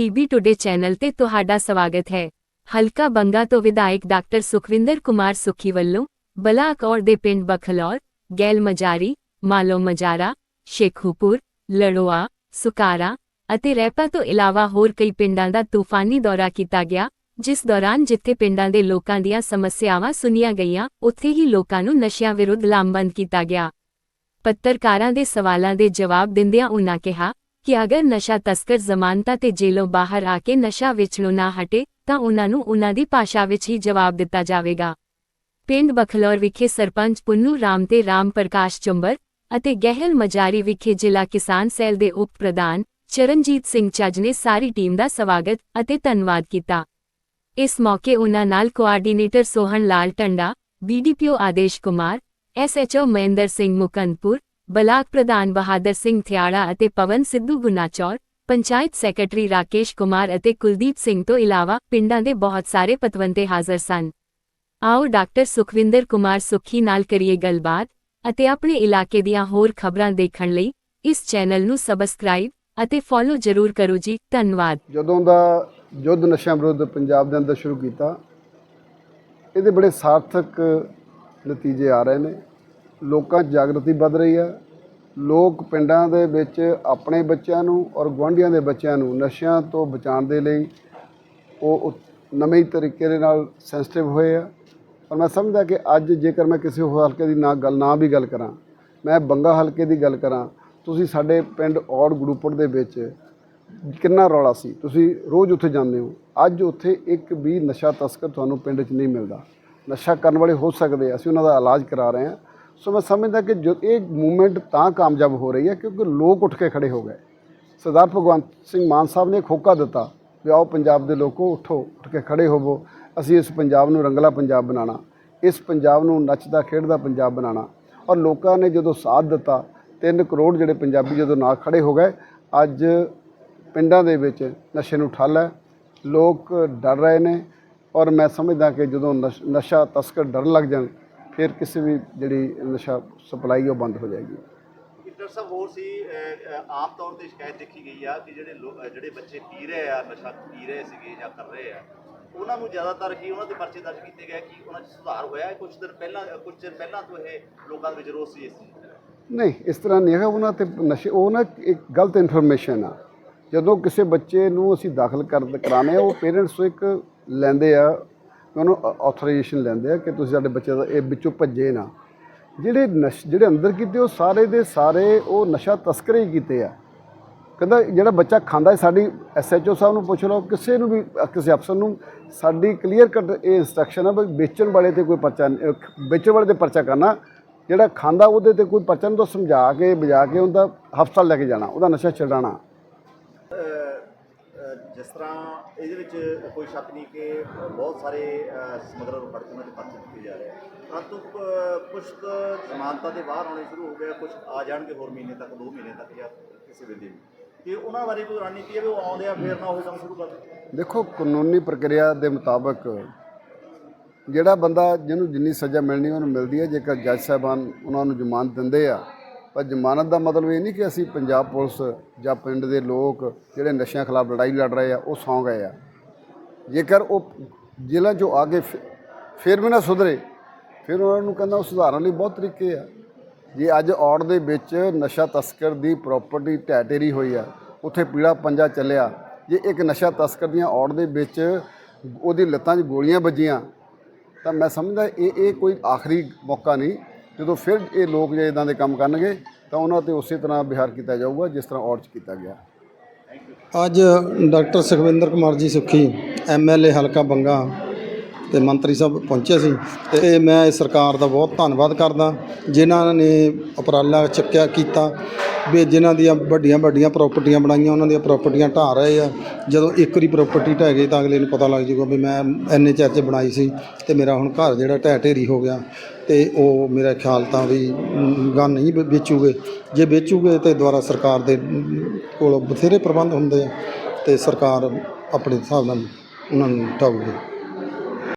PB today channel ਤੇ ਤੁਹਾਡਾ ਸਵਾਗਤ ਹੈ। ਹਲਕਾ ਬੰਗਾ ਤੋਂ ਵਿਧਾਇਕ ਡਾਕਟਰ ਸੁਖਵਿੰਦਰ ਕੁਮਾਰ ਸੁੱਖੀ ਵੱਲੋਂ ਬਲਾਕੌਰ ਦੇ ਪਿੰਡ ਬਖਲੌਰ, ਗੈਲ ਮਜਾਰੀ, ਮਾਲੋ ਮਜਾਰਾ, ਸ਼ੇਖੂਪੁਰ, ਲੜੋਆ, ਸੁਕਾਰਾ ਅਤੇ ਰੈਪਾ ਤੋਂ ਇਲਾਵਾ ਹੋਰ ਕਈ ਪਿੰਡਾਂ ਦਾ ਤੂਫਾਨੀ ਦੌਰਾ ਕੀਤਾ ਗਿਆ, ਜਿਸ ਦੌਰਾਨ ਜਿੱਥੇ ਪਿੰਡਾਂ ਦੇ ਲੋਕਾਂ ਦੀਆਂ ਸਮੱਸਿਆਵਾਂ ਸੁਣੀਆਂ ਗਈਆਂ, ਉੱਥੇ ਹੀ ਲੋਕਾਂ ਨੂੰ ਨਸ਼ਿਆਂ ਵਿਰੁੱਧ ਲਾਮਬੰਦ ਕੀਤਾ ਗਿਆ। ਪੱਤਰਕਾਰਾਂ ਦੇ ਸਵਾਲਾਂ ਦੇ ਜਵਾਬ ਦਿੰਦਿਆਂ ਉਨ੍ਹਾਂ ਕਿਹਾ ਕਿ ਅਗਰ ਨਸ਼ਾ ਤਸਕਰ ਜ਼ਮਾਨਤਾਂ ਤੇ ਜੇਲੋਂ ਬਾਹਰ ਆ ਕੇ ਨਸ਼ਾ ਵੇਚਣੋਂ ਨਾ ਹਟੇ, ਤਾਂ ਉਨ੍ਹਾਂ ਨੂੰ ਉਨ੍ਹਾਂ ਦੀ ਭਾਸ਼ਾ ਵਿੱਚ ਹੀ ਜਵਾਬ ਦਿੱਤਾ ਜਾਵੇਗਾ। ਪਿੰਡ ਬਖਲੌਰ ਵਿਖੇ ਸਰਪੰਚ ਪੁੰਨੂ ਰਾਮ ਤੇ ਰਾਮ ਪ੍ਰਕਾਸ਼ ਚੁੰਬਰ ਅਤੇ ਗਹਿਲ ਮਜਾਰੀ ਵਿਖੇ ਜ਼ਿਲ੍ਹਾ ਕਿਸਾਨ ਸੈਲ ਦੇ ਉਪ ਪ੍ਰਧਾਨ ਚਰਨਜੀਤ ਸਿੰਘ ਚੱਜ ਨੇ ਸਾਰੀ ਟੀਮ ਦਾ ਸਵਾਗਤ ਅਤੇ ਧੰਨਵਾਦ ਕੀਤਾ। ਇਸ ਮੌਕੇ ਉਨ੍ਹਾਂ ਨਾਲ coordinator Sohan Lal Tanda BDPO Adesh Kumar SHO Mahinder Singh Mukandpur block ਪ੍ਰਧਾਨ ਬਹਾਦਰ ਸਿੰਘ ਥਿਆੜਾ ਅਤੇ ਪਵਨ ਸਿੱਧੂ ਗੁਨਾਚੌਰ, ਪੰਚਾਇਤ ਸੈਕਟਰੀ ਰਾਕੇਸ਼ ਕੁਮਾਰ ਅਤੇ ਕੁਲਦੀਪ ਸਿੰਘ ਤੋਂ ਇਲਾਵਾ ਪਿੰਡਾਂ ਦੇ ਬਹੁਤ ਸਾਰੇ ਪਤਵੰਤੇ ਹਾਜ਼ਰ ਸਨ। ਆਓ ਡਾਕਟਰ ਸੁਖਵਿੰਦਰ ਕੁਮਾਰ ਸੁੱਖੀ ਨਾਲ ਕਰੀਏ ਗੱਲਬਾਤ ਅਤੇ ਆਪਣੇ ਇਲਾਕੇ ਦੀਆਂ ਹੋਰ ਖਬਰਾਂ ਦੇਖਣ ਲਈ ਇਸ ਚੈਨਲ ਨੂੰ ਸਬਸਕ੍ਰਾਈਬ ਅਤੇ ਫੋਲੋ ਜ਼ਰੂਰ ਕਰੋ ਜੀ, ਧੰਨਵਾਦ। ਜਦੋਂ ਦਾ ਯੁੱਧ ਨਸ਼ਿਆਂ ਵਿਰੁੱਧ ਪੰਜਾਬ ਦੇ ਅੰਦਰ ਸ਼ੁਰੂ ਕੀਤਾ, ਇਹਦੇ ਬੜੇ ਸਾਰਥਕ ਨਤੀਜੇ ਆ ਰਹੇ ਨੇ। ਲੋਕਾਂ 'ਚ ਜਾਗਰਤੀ ਵੱਧ ਰਹੀ ਹੈ। ਲੋਕ ਪਿੰਡਾਂ ਦੇ ਵਿੱਚ ਆਪਣੇ ਬੱਚਿਆਂ ਨੂੰ ਔਰ ਗੁਆਂਢੀਆਂ ਦੇ ਬੱਚਿਆਂ ਨੂੰ ਨਸ਼ਿਆਂ ਤੋਂ ਬਚਾਉਣ ਦੇ ਲਈ ਉਹ ਨਵੇਂ ਤਰੀਕੇ ਦੇ ਨਾਲ ਸੈਂਸਿਟਿਵ ਹੋਏ ਆ। ਔਰ ਮੈਂ ਸਮਝਦਾ ਕਿ ਅੱਜ ਜੇਕਰ ਮੈਂ ਕਿਸੇ ਹੋਰ ਹਲਕੇ ਦੀ ਨਾ ਗੱਲ, ਨਾ ਵੀ ਗੱਲ ਕਰਾਂ, ਮੈਂ ਬੰਗਾ ਹਲਕੇ ਦੀ ਗੱਲ ਕਰਾਂ, ਤੁਸੀਂ ਸਾਡੇ ਪਿੰਡ ਔੜ ਗਰੁੱਪੜ ਦੇ ਵਿੱਚ ਕਿੰਨਾ ਰੌਲਾ ਸੀ? ਤੁਸੀਂ ਰੋਜ਼ ਉੱਥੇ ਜਾਂਦੇ ਹੋ। ਅੱਜ ਉੱਥੇ ਇੱਕ ਵੀ ਨਸ਼ਾ ਤਸਕਰ ਤੁਹਾਨੂੰ ਪਿੰਡ 'ਚ ਨਹੀਂ ਮਿਲਦਾ। ਨਸ਼ਾ ਕਰਨ ਵਾਲੇ ਹੋ ਸਕਦੇ ਅਸੀਂ ਉਹਨਾਂ ਦਾ ਇਲਾਜ ਕਰਾ ਰਹੇ ਹਾਂ। ਸੋ ਮੈਂ ਸਮਝਦਾ ਕਿ ਜੋ ਇਹ ਮੂਵਮੈਂਟ ਤਾਂ ਕਾਮਯਾਬ ਹੋ ਰਹੀ ਹੈ ਕਿਉਂਕਿ ਲੋਕ ਉੱਠ ਕੇ ਖੜੇ ਹੋ ਗਏ। ਸਰਦਾਰ ਭਗਵੰਤ ਸਿੰਘ ਮਾਨ ਸਾਹਿਬ ਨੇ ਇੱਕ ਹੋਕਾ ਦਿੱਤਾ ਵੀ ਆਓ ਪੰਜਾਬ ਦੇ ਲੋਕੋ ਉੱਠੋ, ਉੱਠ ਕੇ ਖੜੇ ਹੋਵੋ। ਅਸੀਂ ਇਸ ਪੰਜਾਬ ਨੂੰ ਰੰਗਲਾ ਪੰਜਾਬ ਬਣਾਉਣਾ, ਇਸ ਪੰਜਾਬ ਨੂੰ ਨੱਚਦਾ, ਖੇਡਦਾ ਪੰਜਾਬ ਬਣਾਉਣਾ। ਔਰ ਲੋਕਾਂ ਨੇ ਜਦੋਂ ਸਾਥ ਦਿੱਤਾ 3 ਕਰੋੜ ਜਿਹੜੇ ਪੰਜਾਬੀ ਜਦੋਂ ਨਾਲ ਖੜੇ ਹੋ ਗਏ, ਅੱਜ ਪਿੰਡਾਂ ਦੇ ਵਿੱਚ ਨਸ਼ੇ ਨੂੰ ਠੱਲ ਹੈ, ਲੋਕ ਡਰ ਰਹੇ ਨੇ। ਔਰ ਮੈਂ ਸਮਝਦਾ ਕਿ ਜਦੋਂ ਨਸ਼- ਨਸ਼ਾ ਤਸਕਰ ਡਰਨ ਲੱਗ ਜਾਣ ਫਿਰ ਕਿਸੇ ਵੀ ਜਿਹੜੀ ਨਸ਼ਾ ਸਪਲਾਈ ਉਹ ਬੰਦ ਹੋ ਜਾਏਗੀ। ਇੱਕ ਡਾਕਟਰ ਸਾਹਿਬ ਹੋਰ ਸੀ ਅਹ, ਅਹ, ਆਮ ਤੌਰ ਤੇ ਸ਼ਿਕਾਇਤ ਦੇਖੀ ਗਈ ਆ ਕਿ ਜਿਹੜੇ ਲੋਕ ਅਹ, ਜਿਹੜੇ ਬੱਚੇ ਪੀ ਰਹੇ ਆ ਨਸ਼ਾ ਪੀ ਰਹੇ ਸੀਗੇ ਜਾਂ ਕਰ ਰਹੇ ਆ ਉਹਨਾਂ ਨੂੰ ਜ਼ਿਆਦਾਤਰ ਕੀ ਉਹਨਾਂ ਦੇ ਪਰਚੇ ਦਰਜ ਕੀਤੇ ਗਏ ਕਿ ਉਹਨਾਂ 'ਚ ਸੁਧਾਰ ਹੋਇਆ ਹੈ। ਕੁਝ ਦਿਨ ਪਹਿਲਾਂ ਕੁਝ ਦਿਨ ਪਹਿਲਾਂ ਤੋਂ ਇਹ ਲੋਕਾਂ ਦੇ ਵਿੱਚ ਰੋਸ ਸੀ ਇਸ ਨਹੀਂ ਇਸ ਤਰ੍ਹਾਂ ਨਹੀਂ ਹੈਗਾ। ਉਹਨਾਂ ਤੇ ਨਸ਼ੇ ਉਹ ਨਾ ਇੱਕ ਗਲਤ ਇਨਫੋਰਮੇਸ਼ਨ ਆ। ਜਦੋਂ ਕਿਸੇ ਬੱਚੇ ਨੂੰ ਅਸੀਂ ਦਾਖਲ ਕਰ ਕਰਾਣੇ ਉਹ ਪੇਰੈਂਟਸ ਤੋਂ ਇੱਕ ਲੈਂਦੇ ਆ ਉਹਨੂੰ ਆਥੋਰਾਈਜੇਸ਼ਨ ਲੈਂਦੇ ਆ ਕਿ ਤੁਸੀਂ ਸਾਡੇ ਬੱਚੇ ਦਾ ਇਹ ਵਿੱਚੋਂ ਭੱਜੇ ਨਾ। ਜਿਹੜੇ ਨਸ਼, ਜਿਹੜੇ ਅੰਦਰ ਕੀਤੇ ਉਹ ਸਾਰੇ ਦੇ ਸਾਰੇ ਉਹ ਨਸ਼ਾ ਤਸਕਰੇ ਹੀ ਕੀਤੇ ਆ। ਕਹਿੰਦਾ ਜਿਹੜਾ ਬੱਚਾ ਖਾਂਦਾ ਹੈ ਸਾਡੀ ਐਸਐਚਓ ਸਾਹਿਬ ਨੂੰ ਪੁੱਛ ਲਓ, ਕਿਸੇ ਨੂੰ ਵੀ ਕਿਸੇ ਅਫਸਰ ਨੂੰ ਸਾਡੀ ਕਲੀਅਰ ਕੱਟ ਇਹ ਇਨਸਟਰਕਸ਼ਨ ਹੈ ਵੀ ਵੇਚਣ ਵਾਲੇ ਤੇ ਕੋਈ ਪਰਚਾ ਨਹੀਂ- ਵੇਚਣ ਵਾਲੇ ਤੇ ਪਰਚਾ ਕਰਨਾ। ਜਿਹੜਾ ਖਾਂਦਾ ਉਹਦੇ ਤੇ ਕੋਈ ਪਰਚਾ ਨਹੀਂ ਤਾਂ ਸਮਝਾ ਕੇ, ਬੁਝਾ ਕੇ ਉਹਦਾ ਹਸਪਤਾਲ ਲੈ ਕੇ ਜਾਣਾ, ਉਹਦਾ ਨਸ਼ਾ ਛਡਾਣਾ ਜਿਸ ਤਰ੍ਹਾਂ ਇਹਦੇ ਵਿੱਚ ਕੋਈ ਸ਼ੱਕ ਨਹੀਂ ਕਿ ਬਹੁਤ ਸਾਰੇ ਅਹ, ਸਮਗਲਰ ਫੜ ਕੇ ਉਹਨਾਂ ਦੇ ਪਰਚੇ ਦਿੱਤੇ ਜਾ ਰਹੇ ਆ। ਪਰੰਤੂ ਕੁਝ ਜ਼ਮਾਨਤਾਂ ਦੇ ਬਾਹਰ ਆਉਣੇ ਸ਼ੁਰੂ ਹੋ ਗਏ ਕੁਝ ਆ ਜਾਣਗੇ ਹੋਰ ਮਹੀਨੇ ਤੱਕ 2 ਮਹੀਨੇ ਤੱਕ ਜਾਂ ਕਿਸੇ ਵੇਲੇ ਵੀ ਕਿ ਉਹਨਾਂ ਬਾਰੇ ਕੋਈ ਰਣਨੀਤੀ ਹੈ ਵੀ ਉਹ ਆਉਂਦੇ ਆ ਫੇਰ ਨਾ ਉਹ ਕੰਮ ਸ਼ੁਰੂ ਕਰ ਦੇਖੋ ਕਾਨੂੰਨੀ ਪ੍ਰਕਿਰਿਆ ਦੇ ਮੁਤਾਬਕ ਜਿਹੜਾ ਬੰਦਾ ਜਿਹਨੂੰ ਜਿੰਨੀ ਸਜ਼ਾ ਮਿਲਣੀ ਉਹਨੂੰ ਮਿਲਦੀ ਹੈ ਜੇਕਰ ਜੱਜ ਸਾਹਿਬਾਨ ਉਹਨਾਂ ਨੂੰ ਜ਼ਮਾਨਤ ਦਿੰਦੇ ਆ ਪਰ ਜ਼ਮਾਨਤ ਦਾ ਮਤਲਬ ਇਹ ਨਹੀਂ ਕਿ ਅਸੀਂ ਪੰਜਾਬ ਪੁਲਿਸ ਜਾਂ ਪਿੰਡ ਦੇ ਲੋਕ ਜਿਹੜੇ ਨਸ਼ਿਆਂ ਖਿਲਾਫ ਲੜਾਈ ਲੜ ਰਹੇ ਆ, ਉਹ ਸੌਂ ਗਏ ਆ। ਜੇਕਰ ਉਹ ਜੇਲ੍ਹਾਂ 'ਚੋਂ ਆ ਕੇ ਫਿ- ਫਿਰ ਵੀ ਨਾ ਸੁਧਰੇ, ਫਿਰ ਉਹਨਾਂ ਨੂੰ ਕਹਿੰਦਾ ਉਹ ਸੁਧਾਰਨ ਲਈ ਬਹੁਤ ਤਰੀਕੇ ਆ। ਜੇ ਅੱਜ ਔੜ ਦੇ ਵਿੱਚ ਨਸ਼ਾ ਤਸਕਰ ਦੀ ਪ੍ਰਾਪਰਟੀ ਢਹਿ ਹੋਈ ਆ, ਉੱਥੇ ਪੀੜਾ ਪੰਜਾ ਚੱਲਿਆ, ਜੇ ਇੱਕ ਨਸ਼ਾ ਤਸਕਰ ਦੀਆਂ ਔੜ ਦੇ ਵਿੱਚ ਉਹਦੀ ਲੱਤਾਂ 'ਚ ਗੋਲੀਆਂ ਵੱਜੀਆਂ, ਤਾਂ ਮੈਂ ਸਮਝਦਾ ਇਹ ਇਹ ਕੋਈ ਆਖਰੀ ਮੌਕਾ ਨਹੀਂ। ਜਦੋਂ ਫਿਰ ਇਹ ਲੋਕ ਜੇ ਇਦਾਂ ਦੇ ਕੰਮ ਕਰਨਗੇ, ਤਾਂ ਉਹਨਾਂ ਤੇ ਉਸੇ ਤਰ੍ਹਾਂ ਵਿਹਾਰ ਕੀਤਾ ਜਾਊਗਾ, ਜਿਸ ਤਰ੍ਹਾਂ ਔੜ 'ਚ ਕੀਤਾ ਗਿਆ। ਅੱਜ ਡਾਕਟਰ ਸੁਖਵਿੰਦਰ ਕੁਮਾਰ ਜੀ ਸੁੱਖੀ ਐਮਐਲਏ ਹਲਕਾ ਬੰਗਾ। ਤੇ ਮੰਤਰੀ ਸਾਹਿਬ ਪਹੁੰਚੇ ਸੀ। ਤੇ ਮੈਂ ਇਸ ਸਰਕਾਰ ਦਾ ਬਹੁਤ ਧੰਨਵਾਦ ਕਰਦਾ। ਜਿਨ੍ਹਾਂ ਨੇ ਉਪਰਾਲਾ ਚੱਕਿਆ, ਕੀਤਾ। ਵੀ ਜਿਨ੍ਹਾਂ ਦੀਆਂ ਵੱਡੀਆਂ ਵੱਡੀਆਂ ਪ੍ਰਾਪਰਟੀਆਂ ਬਣਾਈਆਂ, ਉਹਨਾਂ ਦੀਆਂ ਪ੍ਰਾਪਰਟੀਆਂ ਢਾਹ ਰਹੇ ਆ। ਜਦੋਂ ਇੱਕ ਵਾਰੀ ਪ੍ਰਾਪਰਟੀ ਢਹਿ ਗਈ ਤਾਂ ਅਗਲੇ ਨੂੰ ਪਤਾ ਲੱਗ ਜੂਗਾ ਵੀ ਮੈਂ ਐਨੇ ਚਿਰ 'ਚ ਬਣਾਈ ਸੀ ਤੇ ਮੇਰਾ ਹੁਣ ਘਰ ਜਿਹੜਾ ਢਹਿ ਢੇਰੀ ਹੋ ਗਿਆ। ਤੇ ਉਹ ਮੇਰਾ ਖਿਆਲ ਤਾਂ ਵੀ ਗਨ ਨਹੀਂ ਵੇਚੂਗੇ। ਜੇ ਵੇਚੂਗੇ ਤੇ ਦੁਆਰਾ ਸਰਕਾਰ ਦੇ ਕੋਲ ਬਥੇਰੇ ਪ੍ਰਬੰਧ ਹੁੰਦੇ ਆ ਤੇ ਸਰਕਾਰ ਆਪਣੇ ਹਿਸਾਬ ਨਾਲ ਉਹਨਾਂ ਨੂੰ ਢਾਊਗੀ